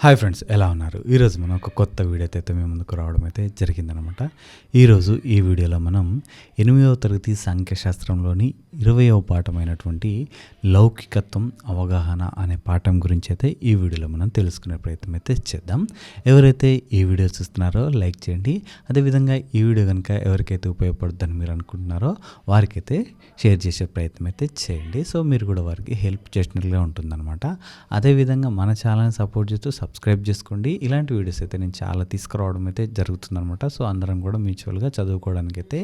Hi friends ఎలా ఉన్నారు? ఈరోజు మనం ఒక కొత్త వీడియో అయితే మేము ముందుకు రావడం అయితే జరిగిందనమాట. ఈరోజు ఈ వీడియోలో మనం ఎనిమిదవ తరగతి సాంఖ్యశాస్త్రంలోని ఇరవయవ పాఠమైనటువంటి లౌకికత్వం అవగాహన అనే పాఠం గురించి అయితే ఈ వీడియోలో మనం తెలుసుకునే ప్రయత్నం అయితే చేద్దాం. ఎవరైతే ఈ వీడియో చూస్తున్నారో లైక్ చేయండి. అదేవిధంగా ఈ వీడియో కనుక ఎవరికైతే ఉపయోగపడుతుందని మీరు అనుకుంటున్నారో వారికైతే షేర్ చేసే ప్రయత్నం అయితే చేయండి. సో మీరు కూడా వారికి హెల్ప్ చేసినట్లుగా ఉంటుందన్నమాట. అదేవిధంగా మన ఛానల్ని సపోర్ట్ చేస్తూ సబ్స్క్రైబ్ చేసుకోండి. ఇలాంటి వీడియోస్ అయితే నేను చాలా తీసుకురావడం అయితే జరుగుతుందనమాట సో అందరం కూడా మ్యూచువల్గా చదువుకోవడానికి అయితే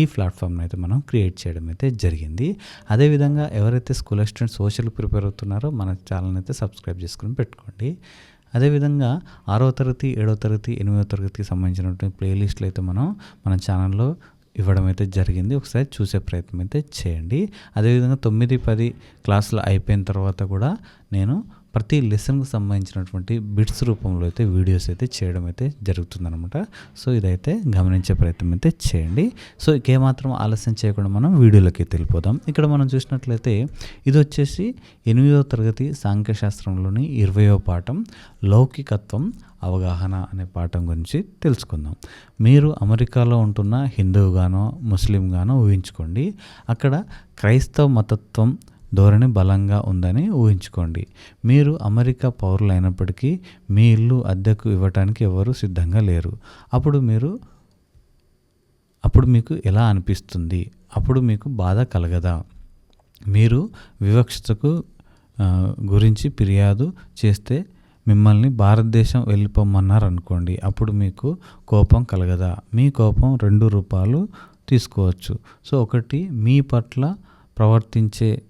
ఈ ప్లాట్ఫామ్ని అయితే మనం క్రియేట్ చేయడం అయితే జరిగింది. అదేవిధంగా ఎవరైతే స్కూల్ స్టూడెంట్ సోషల్ ప్రిపేర్ అవుతున్నారో మన ఛానల్ని అయితే సబ్స్క్రైబ్ చేసుకుని పెట్టుకోండి. అదేవిధంగా ఆరో తరగతి ఏడో తరగతి ఎనిమిదో తరగతికి సంబంధించినటువంటి ప్లేలిస్ట్లు అయితే మనం మన ఛానల్లో ఇవ్వడం అయితే జరిగింది. ఒకసారి చూసే ప్రయత్నం అయితే చేయండి. అదేవిధంగా తొమ్మిది పది క్లాసులు అయిపోయిన తర్వాత కూడా నేను ప్రతి లెసన్కి సంబంధించినటువంటి బిట్స్ రూపంలో అయితే వీడియోస్ అయితే చేయడం అయితే జరుగుతుందనమాట సో ఇదైతే గమనించే ప్రయత్నం అయితే చేయండి. సో ఏమాత్రం ఆలస్యం చేయకుండా మనం వీడియోలోకి వెళ్ళిపోదాం. ఇక్కడ మనం చూసినట్లయితే ఇది వచ్చేసి ఎనిమిదో తరగతి సాంఖ్యశాస్త్రంలోని ఇరవయో పాఠం లౌకికత్వం అవగాహన అనే పాఠం గురించి తెలుసుకుందాం. మీరు అమెరికాలో ఉంటున్న హిందువుగానో ముస్లింగానో ఊహించుకోండి. అక్కడ క్రైస్తవ మతత్వం ధోరణి బలంగా ఉందని ఊహించుకోండి. మీరు అమెరికా పౌరులు అయినప్పటికీ మీ ఇల్లు అద్దెకు ఇవ్వటానికి ఎవరు సిద్ధంగా లేరు. అప్పుడు మీరు అప్పుడు మీకు ఎలా అనిపిస్తుంది? అప్పుడు మీకు బాధ కలగదా? మీరు వివక్షతకు గురించి ఫిర్యాదు చేస్తే మిమ్మల్ని భారతదేశం వెళ్ళిపోమన్నారు అనుకోండి అప్పుడు మీకు కోపం కలగదా? మీ కోపం రెండు రూపాయలు తీసుకోవచ్చు. సో ఒకటి మీ పట్ల ప్రవర్తించే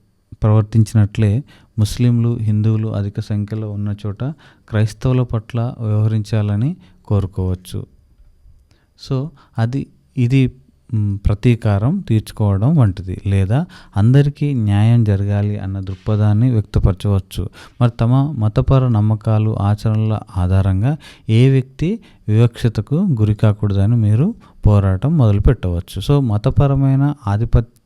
ప్రవర్తించినట్లే ముస్లింలు హిందువులు అధిక సంఖ్యలో ఉన్న చోట క్రైస్తవుల పట్ల వ్యవహరించాలని కోరుకోవచ్చు. సో అది ఇది ప్రతీకారం తీర్చుకోవడం వంటిది. లేదా అందరికీ న్యాయం జరగాలి అన్న దృక్పథాన్ని వ్యక్తపరచవచ్చు. మరి తమ మతపర నమ్మకాలు ఆచరణల ఆధారంగా ఏ వ్యక్తి వివక్షతకు గురి కాకూడదని మీరు పోరాటం మొదలుపెట్టవచ్చు. సో మతపరమైన ఆధిపత్య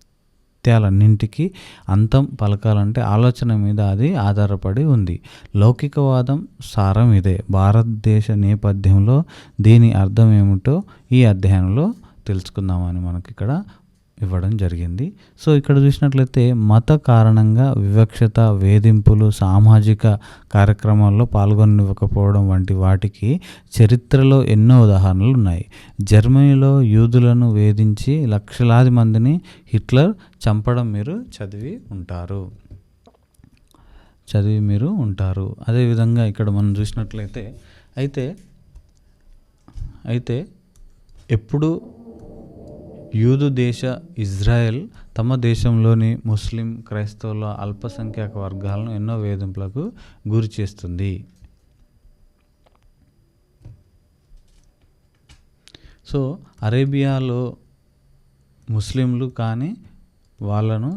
ఆధిపత్యాలన్నింటికి అంతం పలకాలంటే ఆలోచన మీద అది ఆధారపడి ఉంది. లౌకికవాదం సారం ఇదే. భారతదేశ నేపథ్యంలో దీని అర్థం ఏమిటో ఈ అధ్యయనంలో తెలుసుకుందామని మనకి ఇక్కడ ఇవ్వడం జరిగింది. సో ఇక్కడ చూసినట్లయితే మత కారణంగా వివక్షత వేధింపులు సామాజిక కార్యక్రమాల్లో పాల్గొనివ్వకపోవడం వంటి వాటికి చరిత్రలో ఎన్నో ఉదాహరణలు ఉన్నాయి. జర్మనీలో యూదులను వేధించి లక్షలాది మందిని హిట్లర్ చంపడం మీరు చదివి ఉంటారు. చదివి మీరు ఉంటారు. అదేవిధంగా ఇక్కడ మనం చూసినట్లయితే అయితే అయితే ఎప్పుడు యూదు దేశ ఇజ్రాయెల్ తమ దేశంలోని ముస్లిం క్రైస్తవుల అల్పసంఖ్యాక వర్గాలను ఎన్నో వేధింపులకు గురి చేస్తుంది. సో అరేబియాలో ముస్లింలు కానీ వాళ్ళను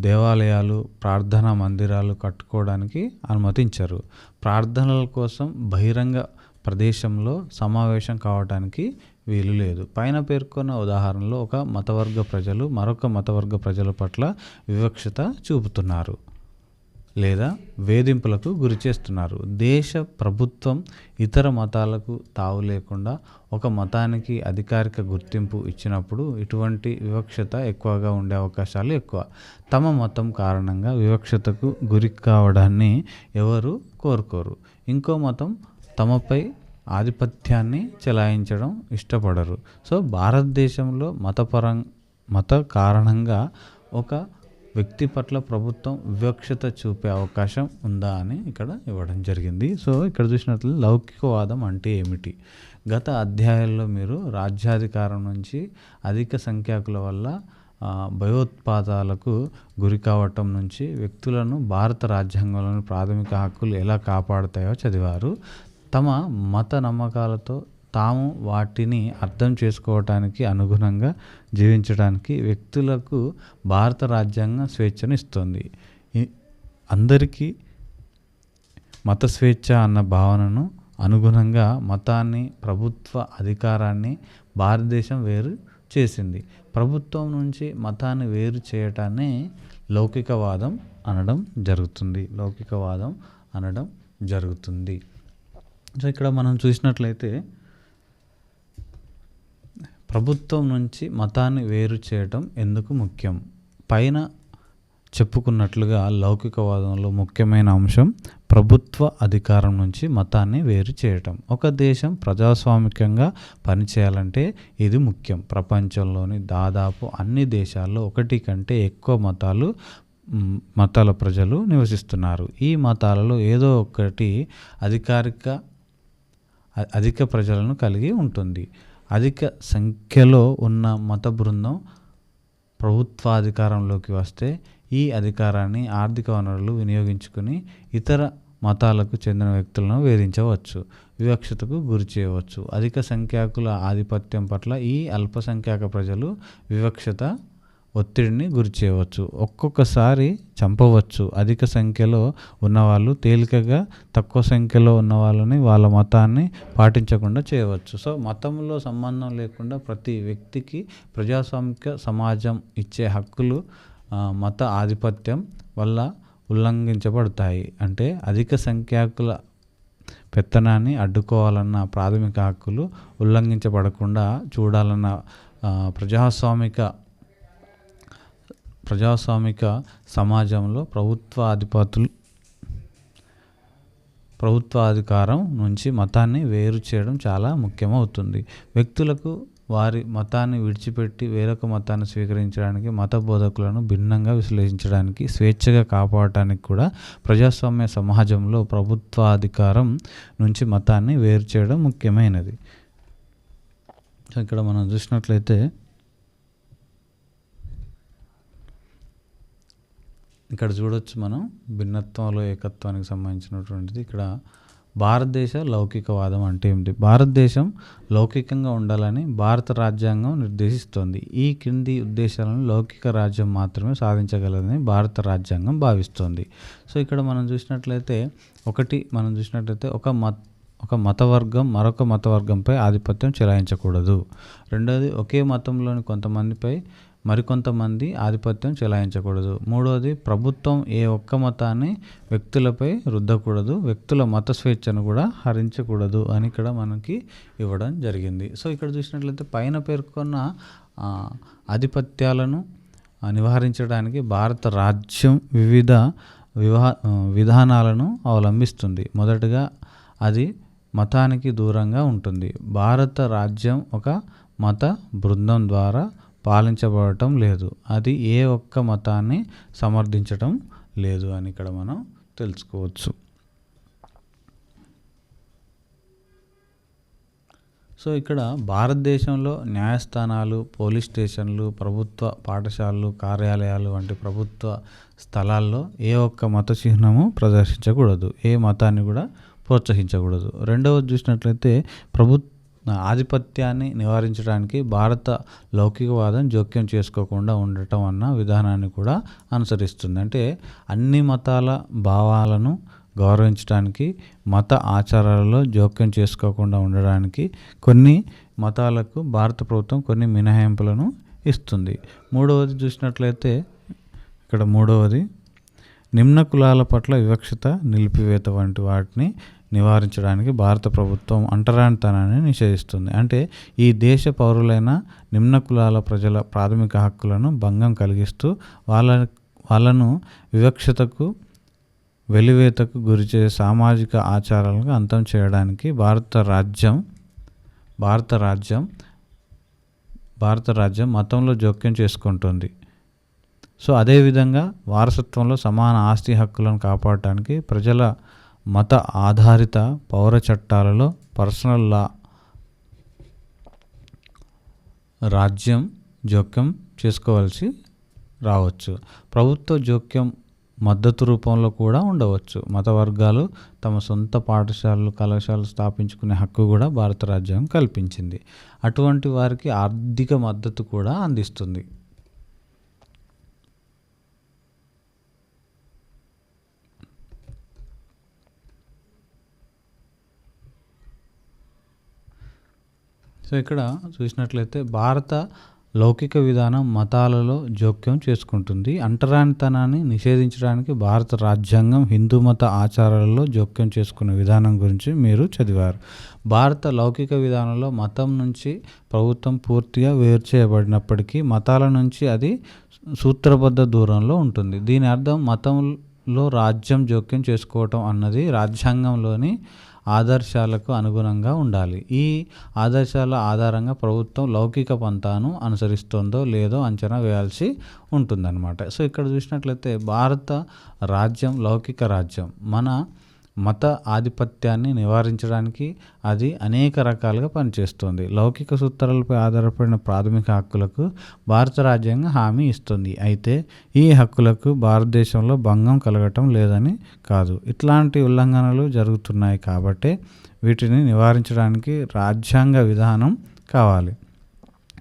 దేవాలయాలు ప్రార్థనా మందిరాలు కట్టుకోవడానికి అనుమతించరు. ప్రార్థనల కోసం బహిరంగ ప్రదేశంలో సమావేశం కావడానికి వీలు లేదు. పైన పేర్కొన్న ఉదాహరణలో ఒక మతవర్గ ప్రజలు మరొక మతవర్గ ప్రజల పట్ల వివక్షత చూపుతున్నారు లేదా వేధింపులకు గురి చేస్తున్నారు. దేశ ప్రభుత్వం ఇతర మతాలకు తావు లేకుండా ఒక మతానికి అధికారిక గుర్తింపు ఇచ్చినప్పుడు ఇటువంటి వివక్షత ఎక్కువగా ఉండే అవకాశాలు ఎక్కువ. తమ మతం కారణంగా వివక్షతకు గురి కావడాన్ని ఎవరు కోరుకోరు. ఇంకో మతం తమపై ఆధిపత్యాన్ని చెలాయించడం ఇష్టపడరు. సో భారతదేశంలో మతపరం మత కారణంగా ఒక వ్యక్తి పట్ల ప్రభుత్వం వివక్షత చూపే అవకాశం ఉందా అని ఇక్కడ ఇవ్వడం జరిగింది. సో ఇక్కడ చూసినట్లు లౌకికవాదం అంటే ఏమిటి? గత అధ్యాయాల్లో మీరు రాజ్యాధికారం నుంచి అధిక సంఖ్యాకుల వల్ల భయోత్పాదాలకు గురి కావటం నుంచి వ్యక్తులను భారత రాజ్యాంగంలోని ప్రాథమిక హక్కులు ఎలా కాపాడుతాయో చదివారు. తమ మత నమ్మకాలతో తాము వాటిని అర్థం చేసుకోవటానికి అనుగుణంగా జీవించడానికి వ్యక్తులకు భారత రాజ్యాంగం స్వేచ్ఛను ఇస్తుంది అందరికీ మత స్వేచ్ఛ అన్న భావనను అనుగుణంగా మతాన్ని ప్రభుత్వ అధికారాన్ని భారతదేశం వేరు చేసింది. ప్రభుత్వం నుంచి మతాన్ని వేరు చేయటాన్ని లౌకికవాదం అనడం జరుగుతుంది. లౌకికవాదం అనడం జరుగుతుంది. సో ఇక్కడ మనం చూసినట్లయితే ప్రభుత్వం నుంచి మతాన్ని వేరు చేయటం ఎందుకు ముఖ్యం? పైన చెప్పుకున్నట్లుగా లౌకికవాదంలో ముఖ్యమైన అంశం ప్రభుత్వ అధికారం నుంచి మతాన్ని వేరు చేయటం. ఒక దేశం ప్రజాస్వామికంగా పనిచేయాలంటే ఇది ముఖ్యం. ప్రపంచంలోని దాదాపు అన్ని దేశాల్లో ఒకటి కంటే ఎక్కువ మతాలు మతాల ప్రజలు నివసిస్తున్నారు. ఈ మతాలలో ఏదో ఒకటి అధికారిక అధిక ప్రజలను కలిగి ఉంటుంది. అధిక సంఖ్యలో ఉన్న మత బృందం ప్రభుత్వాధికారంలోకి వస్తే ఈ అధికారాన్ని ఆర్థిక వనరులు వినియోగించుకుని ఇతర మతాలకు చెందిన వ్యక్తులను వేధించవచ్చు వివక్షతకు గురి చేయవచ్చు. అధిక సంఖ్యాకుల ఆధిపత్యం పట్ల ఈ అల్పసంఖ్యాక ప్రజలు వివక్షత ఒత్తిడిని గురి చేయవచ్చు. ఒక్కొక్కసారి చంపవచ్చు. అధిక సంఖ్యలో ఉన్నవాళ్ళు తేలికగా తక్కువ సంఖ్యలో ఉన్న వాళ్ళని వాళ్ళ మతాన్ని పాటించకుండా చేయవచ్చు. సో మతంలో సంబంధం లేకుండా ప్రతి వ్యక్తికి ప్రజాస్వామిక సమాజం ఇచ్చే హక్కులు మత ఆధిపత్యం వల్ల ఉల్లంఘించబడతాయి. అంటే అధిక సంఖ్యాకుల పెత్తనాన్ని అడ్డుకోవాలన్న ప్రాథమిక హక్కులు ఉల్లంఘించబడకుండా చూడాలన్న ప్రజాస్వామిక ప్రజాస్వామిక సమాజంలో ప్రభుత్వ ఆధిపతులు ప్రభుత్వాధికారం నుంచి మతాన్ని వేరు చేయడం చాలా ముఖ్యమవుతుంది. వ్యక్తులకు వారి మతాన్ని విడిచిపెట్టి వేరొక మతాన్ని స్వీకరించడానికి మత బోధకులను భిన్నంగా విశ్లేషించడానికి స్వేచ్ఛగా కాపాడటానికి కూడా ప్రజాస్వామ్య సమాజంలో ప్రభుత్వాధికారం నుంచి మతాన్ని వేరు చేయడం ముఖ్యమైనది. ఇక్కడ మనం చూసినట్లయితే ఇక్కడ చూడొచ్చు మనం భిన్నత్వంలో ఏకత్వానికి సంబంధించినటువంటిది. ఇక్కడ భారతదేశ లౌకికవాదం అంటే ఏమిటి? భారతదేశం లౌకికంగా ఉండాలని భారత రాజ్యాంగం నిర్దేశిస్తోంది. ఈ కింది ఉద్దేశాలను లౌకిక రాజ్యం మాత్రమే సాధించగలదని భారత రాజ్యాంగం భావిస్తోంది. సో ఇక్కడ మనం చూసినట్లయితే ఒకటి మనం చూసినట్లయితే ఒక మత్ ఒక మతవర్గం మరొక మతవర్గంపై ఆధిపత్యం చెలాయించకూడదు. రెండోది ఒకే మతంలోని కొంతమందిపై మరికొంతమంది ఆధిపత్యం చెలాయించకూడదు. మూడవది ప్రభుత్వం ఏ ఒక్క మతాన్ని వ్యక్తులపై రుద్దకూడదు. వ్యక్తుల మత స్వేచ్ఛను కూడా హరించకూడదు అని ఇక్కడ మనకి ఇవ్వడం జరిగింది. సో ఇక్కడ చూసినట్లయితే పైన పేర్కొన్న ఆధిపత్యాలను నివారించడానికి భారత రాజ్యం వివిధ వివా విధానాలను అవలంబిస్తుంది. మొదటగా అది మతానికి దూరంగా ఉంటుంది. భారత రాజ్యం ఒక మత బృందం ద్వారా పాలించబడటం లేదు. అది ఏ ఒక్క మతాన్ని సమర్థించటం లేదు అని ఇక్కడ మనం తెలుసుకోవచ్చు. సో ఇక్కడ భారతదేశంలో న్యాయస్థానాలు పోలీస్ స్టేషన్లు ప్రభుత్వ పాఠశాలలు కార్యాలయాలు వంటి ప్రభుత్వ స్థలాల్లో ఏ ఒక్క మత చిహ్నము ప్రదర్శించకూడదు. ఏ మతాన్ని కూడా ప్రోత్సహించకూడదు. రెండవది చూసినట్లయితే ప్రభుత్వ ఆధిపత్యాన్ని నివారించడానికి భారత లౌకికవాదం జోక్యం చేసుకోకుండా ఉండటం అన్న విధానాన్ని కూడా అనుసరిస్తుంది. అంటే అన్ని మతాల భావాలను గౌరవించడానికి మత ఆచారాలలో జోక్యం చేసుకోకుండా ఉండడానికి కొన్ని మతాలకు భారత ప్రభుత్వం కొన్ని మినహాయింపులను ఇస్తుంది. మూడవది చూసినట్లయితే ఇక్కడ మూడవది నిమ్న కులాల పట్ల వివక్షత నిలిపివేత వంటి వాటిని నివారించడానికి భారత ప్రభుత్వం అంటరానితనాన్ని నిషేధిస్తుంది. అంటే ఈ దేశ పౌరులైన నిమ్న కులాల ప్రజల ప్రాథమిక హక్కులను భంగం కలిగిస్తూ వాళ్ళ వాళ్ళను వివక్షతకు వెలివేతకు గురిచేసే సామాజిక ఆచారాలను అంతం చేయడానికి భారత రాజ్యం భారత రాజ్యం భారత రాజ్యం మతంలో జోక్యం చేసుకుంటుంది. సో అదేవిధంగా వారసత్వంలో సమాన ఆస్తి హక్కులను కాపాడటానికి ప్రజల మత ఆధారిత పౌర చట్టాలలో పర్సనల్ లా రాజ్యం జోక్యం చేసుకోవాల్సి రావచ్చు. ప్రభుత్వ జోక్యం మద్దతు రూపంలో కూడా ఉండవచ్చు. మత వర్గాలు తమ సొంత పాఠశాలలు కళాశాలలు స్థాపించుకునే హక్కు కూడా భారత రాజ్యాంగం కల్పించింది. అటువంటి వారికి ఆర్థిక మద్దతు కూడా అందిస్తుంది. సో ఇక్కడ చూసినట్లయితే భారత లౌకిక విధానం మతాలలో జోక్యం చేసుకుంటుంది. అంటరానితనాన్ని నిషేధించడానికి భారత రాజ్యాంగం హిందూ మత ఆచారాలలో జోక్యం చేసుకునే విధానం గురించి మీరు చదివారు. భారత లౌకిక విధానంలో మతం నుంచి ప్రభుత్వం పూర్తిగా వేరు చేయబడినప్పటికీ మతాల నుంచి అది సూత్రబద్ధ దూరంలో ఉంటుంది. దీని అర్థం మతంలో రాజ్యం జోక్యం చేసుకోవటం అన్నది రాజ్యాంగంలోని ఆదర్శాలకు అనుగుణంగా ఉండాలి. ఈ ఆదర్శాల ఆధారంగా ప్రభుత్వం లౌకిక పంతాను అనుసరిస్తుందో లేదో అంచనా వేయాల్సి ఉంటుందన్నమాట. సో ఇక్కడ చూసినట్లయితే భారత రాజ్యం లౌకిక రాజ్యం. మన మత ఆధిపత్యాన్ని నివారించడానికి అది అనేక రకాలుగా పనిచేస్తుంది. లౌకిక సూత్రాలపై ఆధారపడిన ప్రాథమిక హక్కులకు భారత రాజ్యాంగం హామీ ఇస్తుంది. అయితే ఈ హక్కులకు భారతదేశంలో భంగం కలగటం లేదని కాదు. ఇట్లాంటి ఉల్లంఘనలు జరుగుతున్నాయి కాబట్టి వీటిని నివారించడానికి రాజ్యాంగ విధానం కావాలి.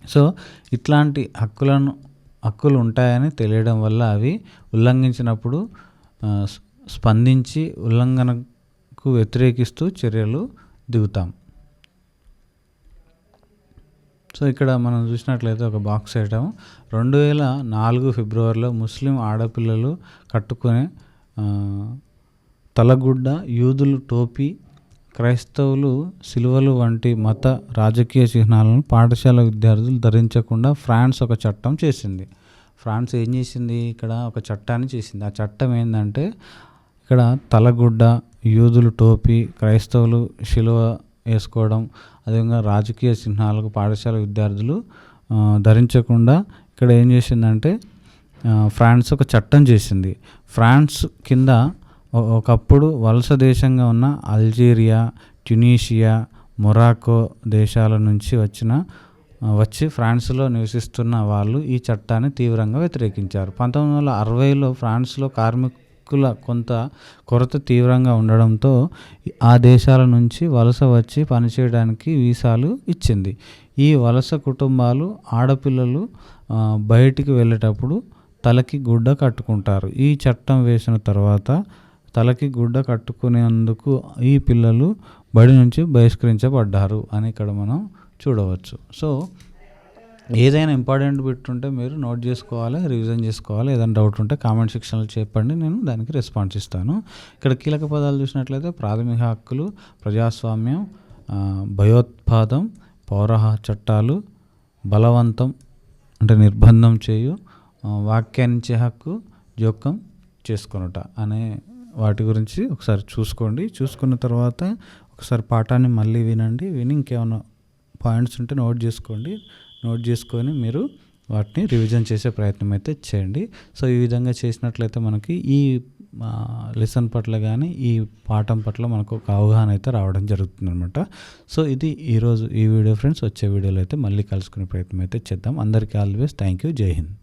సో ఇట్లాంటి హక్కులను హక్కులు ఉంటాయని తెలియడం వల్ల అవి ఉల్లంఘించినప్పుడు స్పందించి ఉల్లంఘనకు వ్యతిరేకిస్తూ చర్యలు దిగుతాం. సో ఇక్కడ మనం చూసినట్లయితే ఒక బాక్స్ ఐటమ్. రెండు వేల నాలుగు ఫిబ్రవరిలో ముస్లిం ఆడపిల్లలు కట్టుకునే తలగుడ్డ యూదులు టోపీ క్రైస్తవులు సిలువలు వంటి మత రాజకీయ చిహ్నాలను పాఠశాల విద్యార్థులు ధరించకుండా ఫ్రాన్స్ ఒక చట్టం చేసింది. ఫ్రాన్స్ ఏం చేసింది? ఇక్కడ ఒక చట్టాన్ని చేసింది. ఆ చట్టం ఏంటంటే ఇక్కడ తలగుడ్డ యూదులు టోపీ క్రైస్తవులు శిలువ వేసుకోవడం అదేవిధంగా రాజకీయ చిహ్నాలకు పాఠశాల విద్యార్థులు ధరించకుండా ఇక్కడ ఏం చేసిందంటే ఫ్రాన్స్ ఒక చట్టం చేసింది. ఫ్రాన్స్ కింద ఒకప్పుడు వలస దేశంగా ఉన్న అల్జీరియా ట్యునీషియా మొరాకో దేశాల నుంచి వచ్చిన వచ్చి ఫ్రాన్స్లో నివసిస్తున్న వాళ్ళు ఈ చట్టాన్ని తీవ్రంగా వ్యతిరేకించారు. పంతొమ్మిది వందల అరవైలో ఫ్రాన్స్లో హక్కుల కొంత కొరత తీవ్రంగా ఉండడంతో ఆ దేశాల నుంచి వలస వచ్చి పనిచేయడానికి వీసాలు ఇచ్చింది. ఈ వలస కుటుంబాలు ఆడపిల్లలు బయటికి వెళ్ళేటప్పుడు తలకి గుడ్డ కట్టుకుంటారు. ఈ చట్టం వేసిన తర్వాత తలకి గుడ్డ కట్టుకునేందుకు ఈ పిల్లలు బడి నుంచి బహిష్కరించబడ్డారు అని ఇక్కడ మనం చూడవచ్చు. సో ఏదైనా ఇంపార్టెంట్ బిట్ ఉంటే మీరు నోట్ చేసుకోవాలి రివిజన్ చేసుకోవాలి. ఏదైనా డౌట్ ఉంటే కామెంట్ సెక్షన్లో చెప్పండి నేను దానికి రెస్పాన్స్ ఇస్తాను. ఇక్కడ కీలక పదాలు చూసినట్లయితే ప్రాథమిక హక్కులు ప్రజాస్వామ్యం భయోత్పాదం పౌర చట్టాలు బలవంతం అంటే నిర్బంధం చేయు వ్యాఖ్యానించే హక్కు జోక్యం చేసుకొనుట అనే వాటి గురించి ఒకసారి చూసుకోండి. చూసుకున్న తర్వాత ఒకసారి పాఠాన్ని మళ్ళీ వినండి. విని ఇంకేమైనా పాయింట్స్ ఉంటే నోట్ చేసుకోండి. నోట్ చేసుకొని మీరు వాటిని రివిజన్ చేసే ప్రయత్నం అయితే చేయండి. సో ఈ విధంగా చేసినట్లయితే మనకి ఈ లెసన్ పట్ల కానీ ఈ పాఠం పట్ల మనకు ఒక అవగాహన అయితే రావడం జరుగుతుంది అనమాట సో ఇది ఈరోజు ఈ వీడియో ఫ్రెండ్స్ వచ్చే వీడియోలో అయితే మళ్ళీ కలుసుకునే ప్రయత్నం అయితే చేద్దాం. అందరికీ ఆల్వేస్ థ్యాంక్ యూ. జై హింద్.